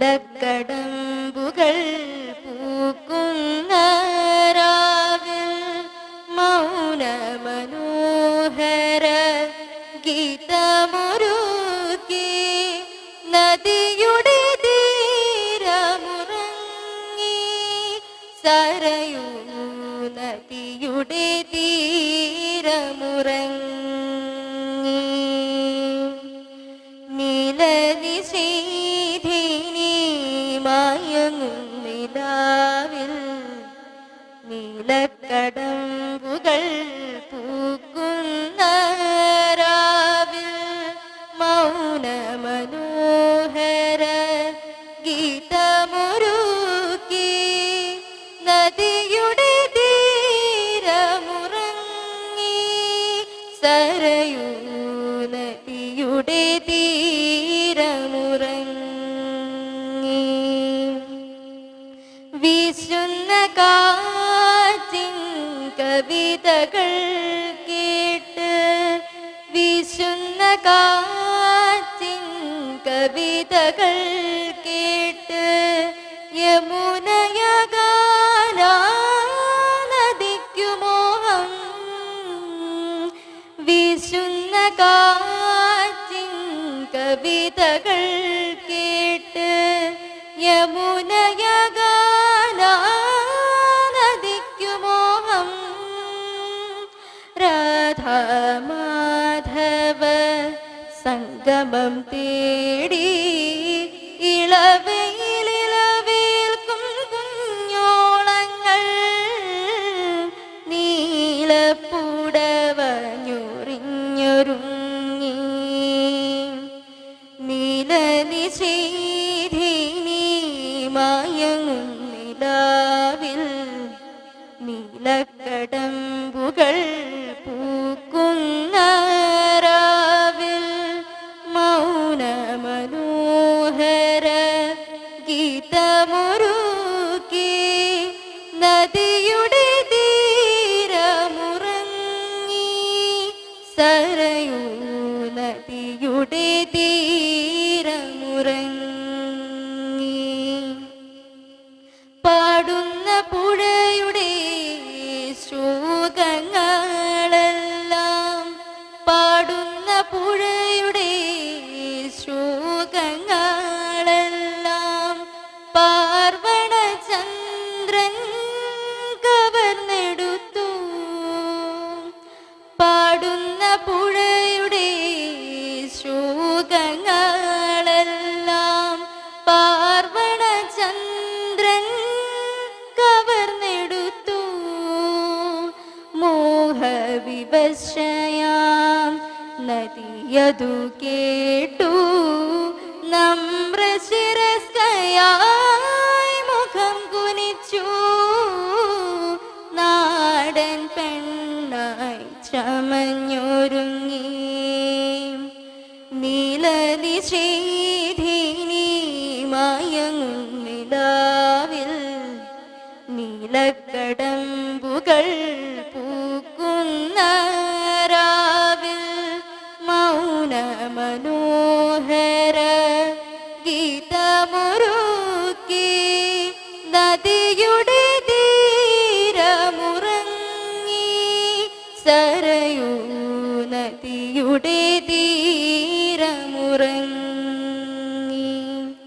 ഓലക്കടമ്പുകൾ പൂക്കുന്ന രാവിൽ മൗന മനോഹര ഗീതമുരുക്കി നദിയുടെ തീരമുറങ്ങി സരയൂ നദിയുടെ തീ മായങ്ങും നിലാവിൽ നീലക്കടമ്പുകൾ പൂക്കുന്ന രാവിൽ മൗന മനോഹര ഗീതമുരുക്കി നദിയുടെ തീരമുറങ്ങി സരയൂ നദിയുടെ തീരമുറങ്ങി വീശുന്ന കാറ്റിൻ കവിതകൾ കേട്ട് വീശുന്ന കാറ്റിൻ കവിതകൾ കേട്ട് യമുനയകാനദിക്കു മോഹം വീശുന്ന കാറ്റിൻ കവിതകൾ കേട്ട് യമുനയകാനദിക്കു സംഗമം തേടി ഇളവയിലിളവേൽക്കും നദിയുടെ തീരമുറങ്ങി സരയൂ നദിയുടെ തീരമുറങ്ങി മോഹവിവശയാം നദിയതു കേട്ടു നമ്രശിരസ്കയായി മുഖം കുനിച്ചു. നാടൻ പെണ്ണായി ചമഞ്ഞൊരുങ്ങി. നീലനിശീധിനി മനോഹര ഗീതമുരുക്കി നദിയുടെ തീരമുറങ്ങി സരയൂ നദിയുടെ തീരമുറങ്ങി